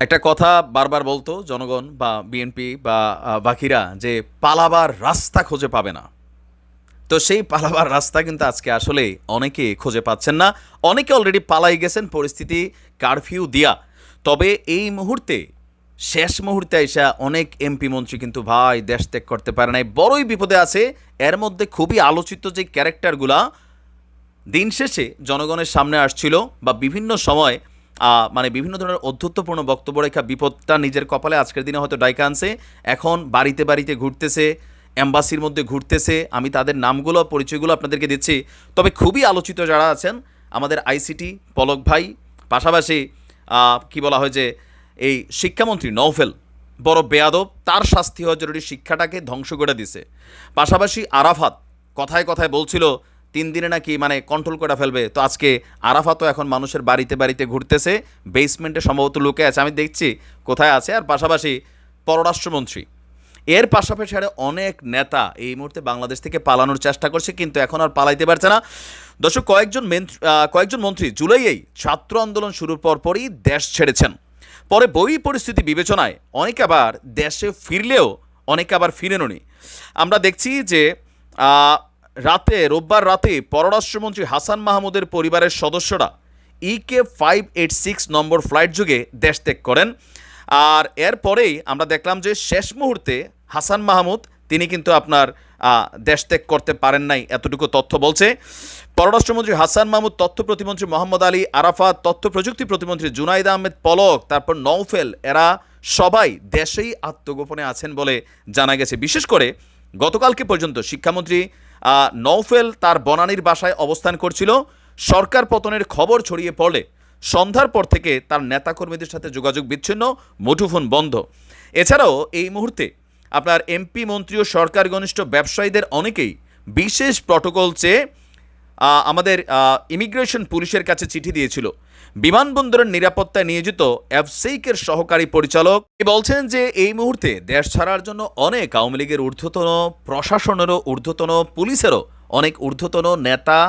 একটা কথা বারবার বলতো জনগণ বা বিএনপি বা বাকিরা যে পালাবার রাস্তা খুঁজে পাবে না। তো সেই পালাবার রাস্তা কিন্তু আজকে আসলে অনেকে খুঁজে পাচ্ছেন না। অনেকে অলরেডি পালাই গেছেন, পরিস্থিতি কারফিউ দিয়া। তবে এই মুহূর্তে, শেষ মুহূর্তে এসে অনেক এমপি মন্ত্রী কিন্তু ভাই দেশ ত্যাগ করতে পারে নাই। বড়ই বিপদে আছে। এর মধ্যে খুবই আলোচিত যে ক্যারেক্টারগুলা দিন শেষে জনগণের সামনে আসছিল বা বিভিন্ন সময় মানে বিভিন্ন ধরনের অধ্যত্বপূর্ণ বক্তব্য রেখা বিপদটা নিজের কপালে আজকের দিনে হয়তো ডাইকা আনছে। এখন বাড়িতে বাড়িতে ঘুরতেছে অ্যাম্বাসির মধ্যে ঘুরতেছে, আমি তাদের নামগুলো, পরিচয়গুলো আপনাদেরকে দিচ্ছি। তবে খুবই আলোচিত যারা আছেন, আমাদের আইসিটি পলক ভাই, পাশাপাশি কি বলা হয় যে, এই শিক্ষামন্ত্রী নৌফেল বড় বেয়াদব, তার শাস্তি হওয়া জরুরি শিক্ষাটাকে ধ্বংস করে দিছে। পাশাপাশি আরাফাত কথায় কথায় বলছিল তিন দিনে নাকি মানে কন্ট্রোল করে ফেলবে। তো আজকে আরাফাতও এখন মানুষের বাড়িতে বাড়িতে ঘুরতেছে বেসমেন্টে সম্ভবত লুকে আছে। আমি দেখছি কোথায় আছে। আর পাশাপাশি পররাষ্ট্রমন্ত্রী। এর পাশাপাশি আরও অনেক নেতা এই মুহূর্তে বাংলাদেশ থেকে পালানোর চেষ্টা করছে, কিন্তু এখন আর পালাইতে পারছে না। দর্শক, কয়েকজন কয়েকজন মন্ত্রী জুলাইয়েই ছাত্র আন্দোলন শুরুর পরপরই দেশ ছেড়েছেন। পরে বই পরিস্থিতি বিবেচনায় অনেক আবার দেশে ফিরলেও অনেকে আবার ফিরেননি। আমরা দেখছি যে রাতে, রোববার রাতে পররাষ্ট্রমন্ত্রী হাসান মাহমুদের পরিবারের সদস্যরা EK five eight six number flight যুগে দেশ ত্যাগ করেন। আর এরপরেই আমরা দেখলাম যে শেষ মুহূর্তে হাসান মাহমুদ, তিনি কিন্তু আপনার দেশ ত্যাগ করতে পারেন নাই এতটুকু তথ্য বলছে। পররাষ্ট্রমন্ত্রী হাসান মাহমুদ, তথ্য প্রতিমন্ত্রী মোহাম্মদ আলী আরাফাত, তথ্য প্রযুক্তি প্রতিমন্ত্রী জুনাইদ আহমেদ পলক, তারপর নৌফেল এরা সবাই দেশেই আত্মগোপনে আছেন বলে জানা গেছে। বিশেষ করে গতকালকে পর্যন্ত শিক্ষামন্ত্রী নৌফেল তার বনানীর বাসায় অবস্থান করছিল। সরকার পতনের খবর ছড়িয়ে পড়লে সন্ধ্যার পর থেকে তার নেতাকর্মীদের সাথে যোগাযোগ বিচ্ছিন্ন মুঠোফোন বন্ধ। এছাড়াও এই মুহূর্তে আপনার এমপি, মন্ত্রী ও সরকার ঘনিষ্ঠ ব্যবসায়ীদের অনেকেই বিশেষ প্রটোকল চেয়ে আমাদের ইমিগ্রেশন পুলিশের কাছে চিঠি দিয়েছিল। বিমানবন্দরের নিরাপত্তায় নিয়োজিত এফসেইকের সহকারী পরিচালক। বলছেন যে, এই মুহূর্তে দেশ ছাড়ার জন্য অনেক আওয়ামী লীগের ঊর্ধ্বতন প্রশাসনেরও ঊর্ধ্বতন পুলিশেরও অনেক ঊর্ধ্বতন নেতা,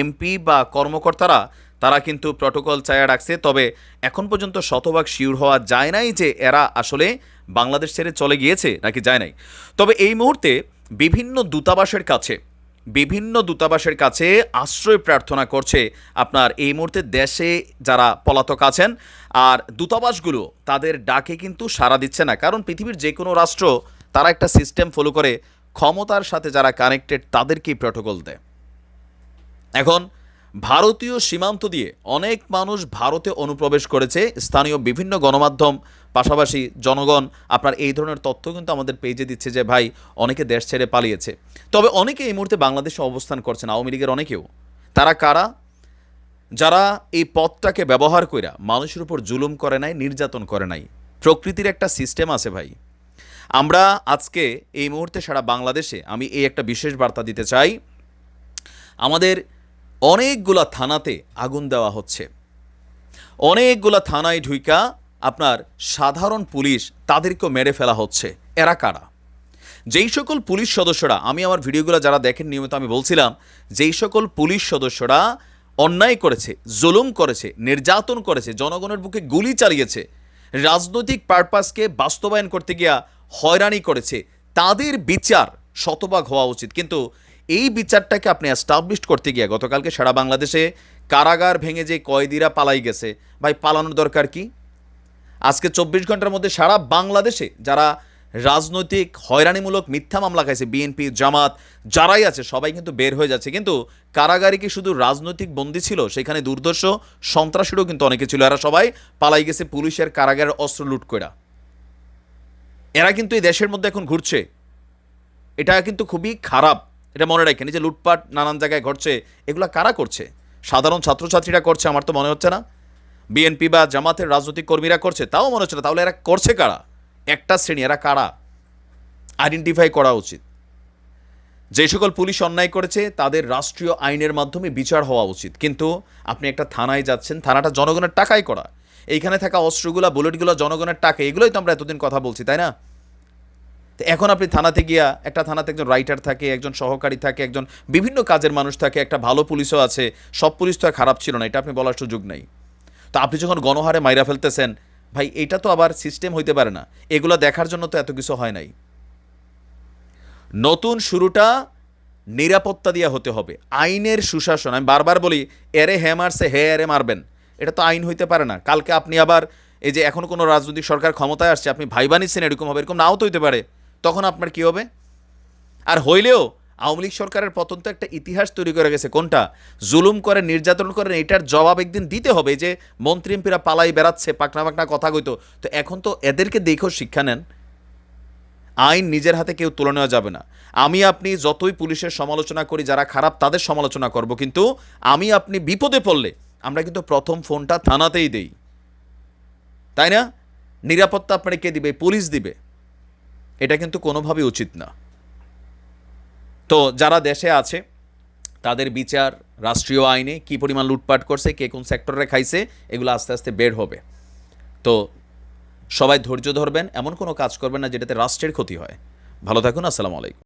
এমপি বা কর্মকর্তারা, তারা কিন্তু প্রটোকল চায়া রাখছে। তবে এখন পর্যন্ত শতভাগ শিওর হওয়া যায় নাই যে, এরা আসলে বাংলাদেশ ছেড়ে চলে গিয়েছে নাকি যায় নাই। তবে এই মুহূর্তে বিভিন্ন দূতাবাসের কাছে বিভিন্ন দূতাবাসের কাছে আশ্রয় প্রার্থনা করছে আপনার এই মুহূর্তে দেশে যারা পলাতক আছেন। আর দূতাবাসগুলো তাদের ডাকে কিন্তু সাড়া দিচ্ছে না। কারণ পৃথিবীর যে কোনো রাষ্ট্র তারা একটা সিস্টেম ফলো করে, ক্ষমতার সাথে যারা কানেক্টেড তাদেরকেই প্রটোকল দেয়। এখন ভারতীয় সীমান্ত দিয়ে অনেক মানুষ ভারতে অনুপ্রবেশ করেছে। স্থানীয় বিভিন্ন গণমাধ্যম পাশাপাশি জনগণ আপনার এই ধরনের তথ্য কিন্তু আমাদের পেজে দিচ্ছে যে, ভাই, অনেকে দেশ ছেড়ে পালিয়েছে। তবে অনেকে এই মুহূর্তে বাংলাদেশে অবস্থান করছেন, আওয়ামী লীগের অনেকেও। তারা কারা? যারা এই পথটাকে ব্যবহার কইরা মানুষের উপর জুলুম করে নাই, নির্যাতন করে নাই। প্রকৃতির একটা সিস্টেম আছে, ভাই। আমরা আজকে এই মুহূর্তে সারা বাংলাদেশে আমি এই একটা বিশেষ বার্তা দিতে চাই। আমাদের অনেকগুলা থানাতে আগুন দেওয়া হচ্ছে। অনেকগুলা থানায় ঢুইকা আপনার সাধারণ পুলিশ তাদেরকেও মেরে ফেলা হচ্ছে। এরা কারা? যেই সকল পুলিশ সদস্যরা, আমি আমার ভিডিওগুলো যারা দেখেন নিয়মিত আমি বলছিলাম, যেই সকল পুলিশ সদস্যরা অন্যায় করেছে, জুলুম করেছে, নির্যাতন করেছে, জনগণের বুকে গুলি চালিয়েছে, রাজনৈতিক পারপাসকে বাস্তবায়ন করতে গিয়া হয়রানি করেছে, তাদের বিচার শতভাগ হওয়া উচিত। কিন্তু এই বিচারটাকে আপনি অ্যাস্টাবলিশ করতে গিয়ে গতকালকে সারা বাংলাদেশে কারাগার ভেঙে যে কয়েদিরা পালাই গেছে, ভাই, পালানোর দরকার কি? আজকে চব্বিশ ঘণ্টার মধ্যে সারা বাংলাদেশে যারা রাজনৈতিক হয়রানিমূলক মিথ্যা মামলা খাইছে, বিএনপি, জামাত, যারাই আছে, সবাই কিন্তু বের হয়ে যাচ্ছে। কিন্তু কারাগারে কি শুধু রাজনৈতিক বন্দী ছিল? সেখানে দুর্দর্শ সন্ত্রাসীরও কিন্তু অনেকে ছিল। এরা সবাই পালাই গেছে পুলিশের কারাগারের অস্ত্র লুট করা এরা কিন্তু এই দেশের মধ্যে এখন ঘুরছে। এটা কিন্তু খুবই খারাপ। এটা মনে রাখেন, এই যে লুটপাট নানান জায়গায় ঘটছে, এগুলো কারা করছে? সাধারণ ছাত্রছাত্রীরা করছে, আমার তো মনে হচ্ছে না। বিএনপি বা জামাতের রাজনৈতিক কর্মীরা করছে, তাও মনে হচ্ছে তাহলে এরা করছে কারা? একটা শ্রেণি, এরা কারা? আইডেন্টিফাই করা উচিত। যে সকল পুলিশ অন্যায় করেছে, তাদের রাষ্ট্রীয় আইনের মাধ্যমে বিচার হওয়া উচিত। কিন্তু আপনি একটা থানায় যাচ্ছেন, থানাটা জনগণের টাকাই করা। এইখানে থাকা অস্ত্রগুলা, বুলেটগুলো জনগণের টাকা, এগুলোই তো আমরা এতদিন কথা বলছি, তাই না? তো এখন আপনি থানাতে গিয়া, একটা থানাতে একজন রাইটার থাকে, একজন সহকারী থাকে, একজন বিভিন্ন কাজের মানুষ থাকে, একটা ভালো পুলিশও আছে, সব পুলিশ তো আর খারাপ ছিল না, এটা আপনি বলার সুযোগ নেই। তো আপনি যখন গণহারে মাইরা ফেলতেছেন, ভাই, এটা তো আবার সিস্টেম হইতে পারে না। এগুলো দেখার জন্য তো এত কিছু হয় নাই। নতুন শুরুটা নিরাপত্তা দিয়ে হতে হবে। আইনের সুশাসন, আমি বারবার বলি, এরে হে মারছে, হে এরে মারবেন। এটা তো আইন হইতে পারে না। কালকে আপনি আবার এই যে এখন কোনো রাজনৈতিক সরকার ক্ষমতায় আসছে, আপনি ভাই বানিয়েছেন এরকম হবে এরকম নাও তো হইতে পারে। তখন আপনার কি হবে? আর হইলেও আওয়ামী লীগ সরকারের পতন তো একটা ইতিহাস তৈরি করে গেছে। কোনটা? জুলুম করে, নির্যাতন করেন এটার জবাব একদিন দিতে হবে। যে মন্ত্রী এমপিরা পালাই বেড়াচ্ছে, পাকনা পাকনা কথা কইতো, তো এখন তো এদেরকে দেখেও শিক্ষা নেন। আইন নিজের হাতে কেউ তুলে নেওয়া যাবে না। আমি, আপনি যতই পুলিশের সমালোচনা করি, যারা খারাপ, তাদের সমালোচনা করব। কিন্তু আমি, আপনি বিপদে পড়লে আমরা কিন্তু প্রথম ফোনটা থানাতেই দেই। তাই না? নিরাপত্তা আপনাকে কে দিবে? পুলিশ দিবে। এটা কিন্তু কোনোভাবেই উচিত না। তো যারা দেশে আছে, তাদের বিচার, রাষ্ট্রীয় আইনে কি পরিমাণ লুটপাট করছে, কে কোন সেক্টরে খাইছে, এগুলো আস্তে আস্তে বের হবে। তো সবাই ধৈর্য ধরবেন, এমন কোনো কাজ করবেন না যেটাতে রাষ্ট্রের ক্ষতি হয়। ভালো থাকুন, আসসালামু আলাইকুম।